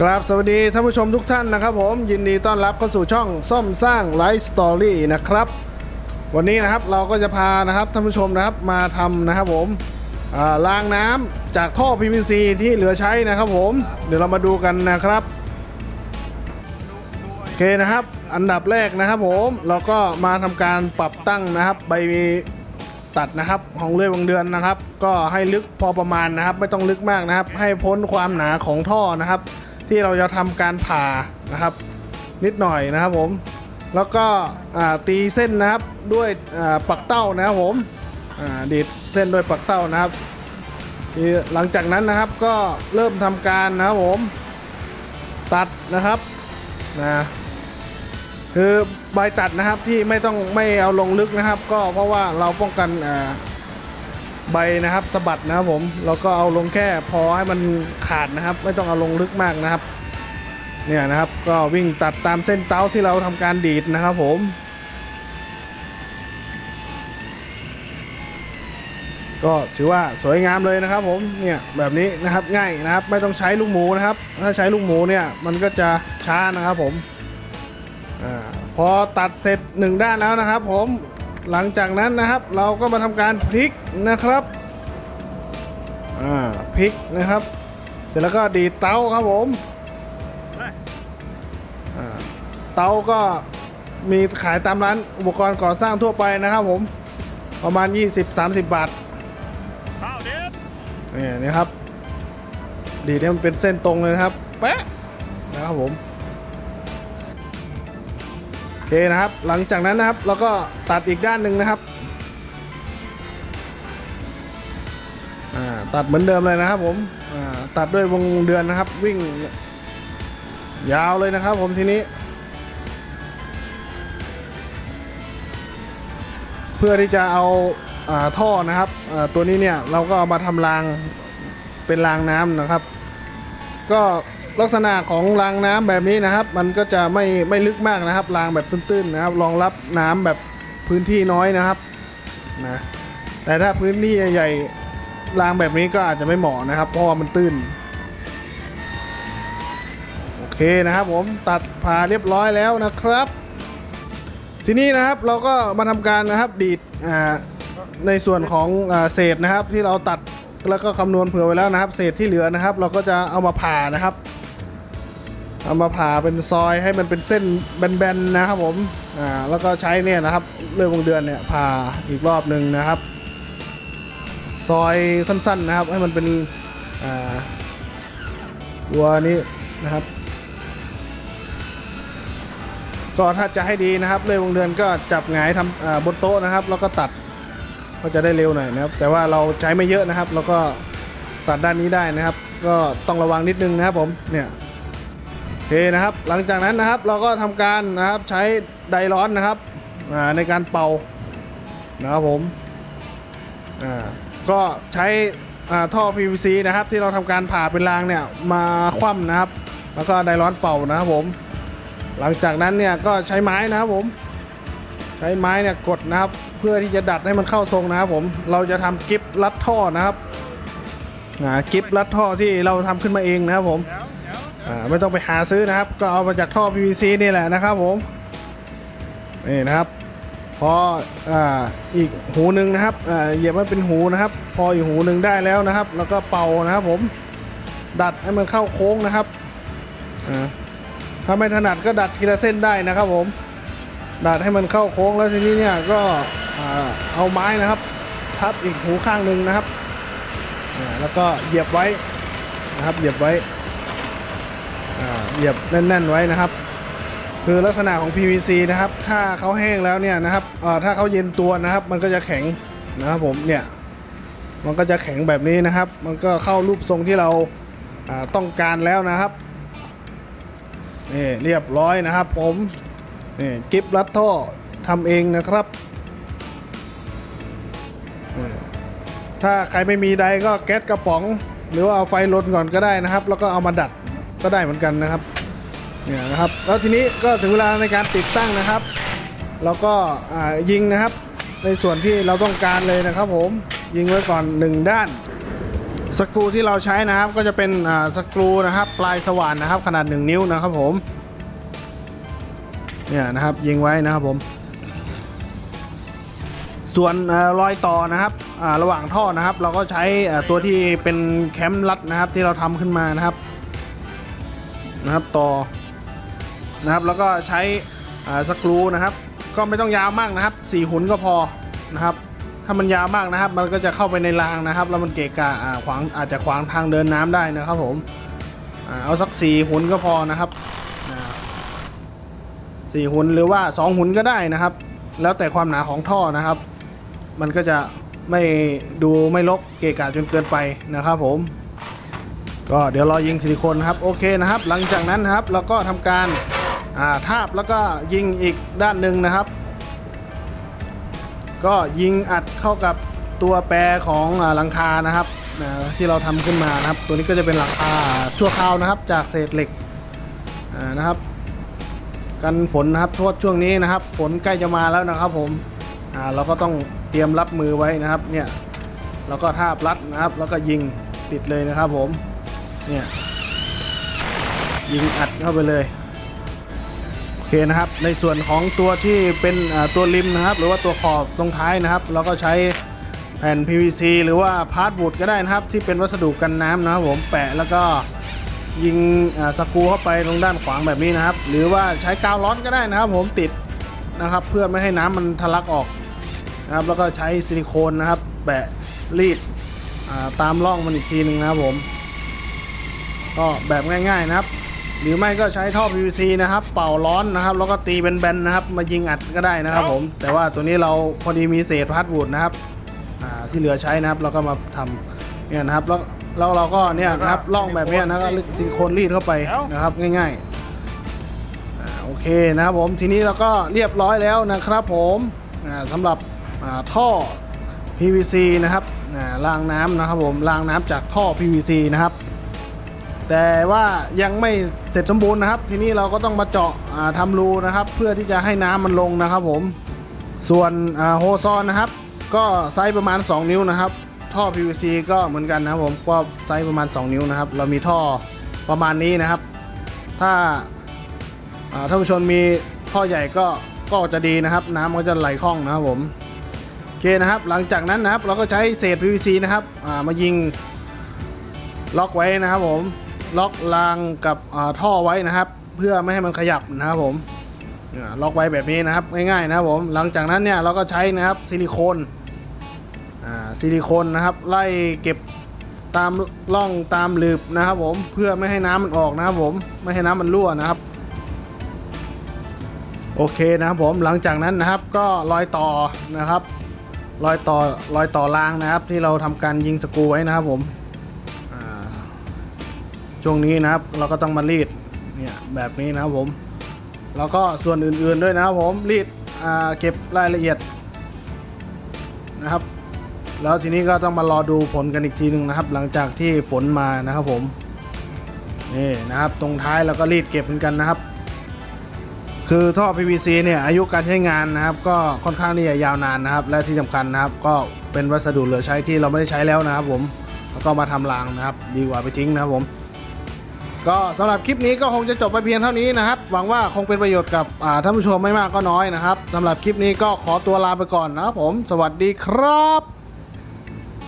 กราบสวัสดีท่านผู้ชมทุกท่านนะครับผมยินดีต้อนรับเข้าสู่ช่องซ่อมสร้างไลฟ์สตอรี่นะครับวันนี้นะครับเราก็จะพานะครับท่านผู้ชมนะครับมาทำนะครับผมอ่าล้างน้ำจากท่อ PVC ที่เหลือใช้นะครับผมเดี๋ยวเรามาดูกันนะครับโอเคนะครับ อันดับแรกนะครับผมเราก็มาทำการปรับตั้งนะครับใบตัดนะครับของเลื่อยวงเดือนนะครับ ก็ให้ลึกพอประมาณนะครับ ไม่ต้องลึกมากนะครับ ให้พ้นความหนาของท่อนะครับ ที่เราจะทำการผ่านะครับ นิดหน่อยนะครับผม แล้วก็ตีเส้นนะครับด้วยอ่าปักเต้านะครับผมดีดเส้นด้วยปักเต้านะครับหลังจากนั้นนะครับก็เริ่มทำการนะครับผม ตัดนะครับนะคือใบตัดนะครับที่ไม่ต้องไม่เอาลงลึกนะครับ ก็เพราะว่าเราป้องกันอ่า ใบนะครับสะบัดนะครับผมเราก็เอาลงแค่พอให้มันขาดนะครับ ไม่ต้องเอาลงลึกมากนะครับ เนี่ยนะครับก็วิ่งตัดตามเส้นเต้าที่เราทำการดีดนะครับผม ก็ถือว่าสวยงามเลยนะครับผมเนี่ยแบบนี้นะครับง่ายนะครับ ไม่ต้องใช้ลูกหมูนะครับ ถ้าใช้ลูกหมูเนี่ยมันก็จะช้านะครับผมอพอตัดเสร็จหนึ่งด้านแล้วนะครับผม หลังจากนั้นนะครับ เราก็มาทำการพลิกนะครับอ่าพลิกนะครับ เสร็จแล้วก็ดีดเตาครับผมอ่าเตาก็มีขายตามร้านอุปกรณ์ก่อสร้างทั่วไปนะครับผมประมาณ 20-30 บาทข้าวเด็ดนี่นะครับ ดีดให้มันเป็นเส้นตรงเลยนะครับ แปะนะครับผมโอเคนะครับ หลังจากนั้นนะครับเราก็ตัดอีกด้านหนึ่งนะครับตัดเหมือนเดิมเลยนะครับผมตัดด้วยวงเดือนนะครับ วิ่ง ยาวเลยนะครับ ผมทีนี้ เพื่อที่จะเอาอาท่อนะครับตัวนี้เนี่ยเราก็เอามาทำรางเป็นรางน้ำนะครับ ก็ ลักษณะของรางน้ำแบบนี้นะครับ มันก็จะไม่ไม่ลึกมากนะครับรางแบบตื้นๆนะครับรองรับน้ำแบบพื้นที่น้อยนะครับนะแต่ถ้าพื้นที่ใหญ่ๆรางแบบนี้ก็อาจจะไม่เหมาะนะครับ เพราะว่ามันตื้นโอเคนะครับผมตัดผ่าเรียบร้อยแล้วนะครับ ทีนี้นะครับเราก็มาทำการนะครับดีดอ่าในส่วนของอาเศษนะครับที่เราตัดแล้วก็คำนวณเผื่อไว้แล้วนะครับ เศษที่เหลือนะครับ เราก็จะเอามาผ่านะครับ เอามาผ่าเป็นซอยให้มันเป็นเส้นแบนๆนะครับผม อ่า แล้วก็ใช้เนี่ยนะครับเลื่อยวงเดือนเนี่ยผ่าอีกรอบหนึ่งนะครับ ซอยสั้นๆนะครับ ให้มันเป็น อ่า ตัวนี้นะครับ ก็ถ้าจะให้ดีนะครับเลยวงเดือนก็จับหงายทำอ่าบนโต๊ะนะครับ แล้วก็ตัด ก็จะได้เร็วหน่อยนะครับ แต่ว่าเราใช้ไม่เยอะนะครับ แล้วก็ตัดด้านนี้ได้นะครับ ก็ต้องระวังนิดนึงนะครับผม เนี่ย เคนะครับ หลังจากนั้นนะครับเราก็ทำการนะครับใช้ไดร้อนนะครับในการเป่านะครับผมก็ใช้อ่าท่อ PVC นะครับที่เราทำการผ่าเป็นรางเนี่ยมาคว่ำนะครับ แล้วก็ไดร้อนเป่านะครับผม หลังจากนั้นเนี่ยก็ใช้ไม้นะครับผม ใช้ไม้เนี่ยกดนะครับ เพื่อที่จะดัดให้มันเข้าทรงนะครับผมเราจะทำกิฟลัดท่อนะครับกิฟลัดท่อที่เราทำขึ้นมาเองนะครับผม อ่าไม่ต้องไปหาซื้อนะครับ ก็เอามาจากท่อ PVC นี่แหละนะครับผมนี่นะครับ พออ่าอีกหูหนึ่งนะครับอ่าเหยียบมันเป็นหูนะครับ พออีกหูหนึ่งได้แล้วนะครับ แล้วก็เป่านะครับผมดัดให้มันเข้าโค้งนะครับอ่าถ้าไม่ถนัดก็ดัดทีละเส้นได้นะครับผมดัดให้มันเข้าโค้งแล้วทีนี้เนี่ยก็เอาไม้นะครับ ทับอีกหูข้างหนึ่งนะครับแล้วก็เหยียบไว้นะครับเหยียบไว้ เหยียบแน่น ๆ ไว้นะครับ คือลักษณะของ PVC นะครับ ถ้าเขาแห้งแล้วเนี่ยนะครับอ่าถ้าเขาเย็นตัวนะครับ มันก็จะแข็งนะครับผมเนี่ยมันก็จะแข็งแบบนี้นะครับ มันก็เข้ารูปทรงที่เราาต้องการแล้วนะครับนี่เรียบร้อยนะครับ ผมนี่กิฟรัดท่อทำเองนะครับ ถ้าใครไม่มีใดก็แก๊สกระป๋อง หรือว่าเอาไฟลนก่อนก็ได้นะครับ แล้วก็เอามาดัด ก็ได้เหมือนกันนะครับเนี่ยนะครับแล้วทีนี้ก็ถึงเวลาในการติดตั้งนะครับ แล้วก็ยิงนะครับ ในส่วนที่เราต้องการเลยนะครับ ผมยิงไว้ก่อนหนึ่งด้านสกรูที่เราใช้นะครับก็จะเป็นสกรูนะครับ ปลายสว่านนะครับ ขนาด 1 นิ้วนะครับผมเนี่ยนะครับยิงไว้นะครับผม ส่วนรอยต่อนะครับระหว่างท่อนะครับ เราก็ใช้ตัวที่เป็นแคมรัดนะครับ ที่เราทำขึ้นมานะครับ นะครับต่อนะครับแล้วก็ใช้สกรูนะครับ ก็ไม่ต้องยาวมากนะครับสี่หุ่นก็พอนะครับถ้ามันยาวมากนะครับ มันก็จะเข้าไปในรางนะครับ แล้วมันเกะกะขวางอาจจะขวางทางเดินน้ำได้นะครับผมอเอาสักสี่หุ่นก็พอนะครับสี่หุ่นหรือว่าสองหุ่นก็ได้นะครับ แล้วแต่ความหนาของท่อนะครับ มันก็จะไม่ดูไม่ลกเกะกะจนเกินไปนะครับผม ก็เดี๋ยวรอยิงซิลิโคนนะครับโอเคนะครับ หลังจากนั้นนะครับเราก็ทำการอ่าทาบแล้วก็ยิงอีกด้านหนึ่งนะครับ ก็ยิงอัดเข้ากับตัวแปรของหลังคานะครับที่เราทำขึ้นมานะครับ ตัวนี้ก็จะเป็นหลังคาชั่วคราวนะครับ จากเศษเหล็กนะครับ กันฝนนะครับเพราะว่าช่วงนี้นะครับ ฝนใกล้จะมาแล้วนะครับ ผมเราก็ต้องเตรียมรับมือไว้นะครับเนี่ยเราก็ทาบรัดนะครับ แล้วก็ยิงติดเลยนะครับผม เนี่ยยิงอัดเข้าไปเลยโอเคนะครับ ในส่วนของตัวที่เป็นตัวริมนะครับ หรือว่าตัวขอบตรงท้ายนะครับ เราก็ใช้แผ่น PVC หรือว่าพาร์ทวูดก็ได้นะครับ ที่เป็นวัสดุกันน้ำนะครับผมแปะแล้วก็ยิงสกูเข้าไปตรงด้านขวางแบบนี้นะครับ หรือว่าใช้กาวร้อนก็ได้นะครับ ผมติดนะครับ เพื่อไม่ให้น้ำมันทะลักออกนะครับ แล้วก็ใช้ซิลิโคนนะครับ แปะรีดตามร่องมันอีกทีหนึ่งนะครับผม ก็แบบง่ายๆนะครับ หรือไม่ก็ใช้ท่อ PVC นะครับ เป่าร้อนนะครับ แล้วก็ตีเป็นแบนๆนะครับ มายิงอัดก็ได้นะครับผม แต่ว่าตัวนี้เราพอดีมีเศษพาร์ทวูดนะครับที่เหลือใช้นะครับเราก็มาทำเนี่ยนะครับแล้วแล้วเราก็เนี่ยนะครับล่องแบบเนี้ยนะครับซิลิโคนรีดเข้าไปนะครับง่ายๆโอเคนะครับผมทีนี้เราก็เรียบร้อยแล้วนะครับผมอ่าสำหรับอ่าท่อ PVC นะครับรางน้ำนะครับผมรางน้ำจากท่อ PVC นะครับ แต่ว่ายังไม่เสร็จสมบูรณ์นะครับ ทีนี้เราก็ต้องมาเจาะอ่าทำรูนะครับ เพื่อที่จะให้น้ำมันลงนะครับผมส่วนโฮซอนนะครับ ก็ไซส์ประมาณ 2 นิ้วนะครับ ท่อ PVC ก็เหมือนกันนะครับผมก็ไซส์ประมาณ 2 นิ้วนะครับ เรามีท่อประมาณนี้นะครับ ถ้าท่านผู้ชมมีท่อใหญ่ก็ก็จะดีนะครับ น้ำก็จะไหลคล่องนะครับผมโอเคนะครับ หลังจากนั้นนะครับ เราก็ใช้เศษ PVC นะครับามายิงล็อกไว้นะครับผม ล็อกรางกับท่อไว้นะครับ เพื่อไม่ให้มันขยับนะครับผมล็อกไว้แบบนี้นะครับง่ายๆนะครับผมหลังจากนั้นเนี่ยเราก็ใช้นะครับซิลิโคนซิลิโคนนะครับไล่เก็บตามร่องตามหลืบนะครับผมเพื่อไม่ให้น้ำมันออกนะครับผมไม่ให้น้ำมันรั่วนะครับ โอเคนะครับผมหลังจากนั้นนะครับก็รอยต่อนะครับรอยต่อรอยต่อรางนะครับ ที่เราทำการยิงสกูไว้นะครับผม ช่วงนี้นะครับ เราก็ต้องมารีดเนี่ยแบบนี้นะครับผม แล้วก็ส่วนอื่นๆด้วยนะครับผมรีดเก็บรายละเอียดนะครับ แล้วทีนี้ก็ต้องมารอดูผลกันอีกทีหนึ่งนะครับ หลังจากที่ฝนมานะครับผมนี่นะครับตรงท้ายเราก็รีดเก็บเหมือนกันนะครับ คือท่อ PVC เนี่ยอายุการใช้งานนะครับ ก็ค่อนข้างที่จะยาวนานนะครับ และที่สำคัญนะครับ ก็เป็นวัสดุเหลือใช้ที่เราไม่ได้ใช้แล้วนะครับ ผมแล้วก็มาทำรางนะครับ ดีกว่าไปทิ้งนะครับผม ก็สำหรับคลิปนี้ก็คงจะจบไปเพียงเท่านี้นะครับ หวังว่าคงเป็นประโยชน์กับท่านผู้ชมไม่มากก็น้อยนะครับสำหรับคลิปนี้ก็ขอตัวลาไปก่อนนะครับผม สวัสดีครับ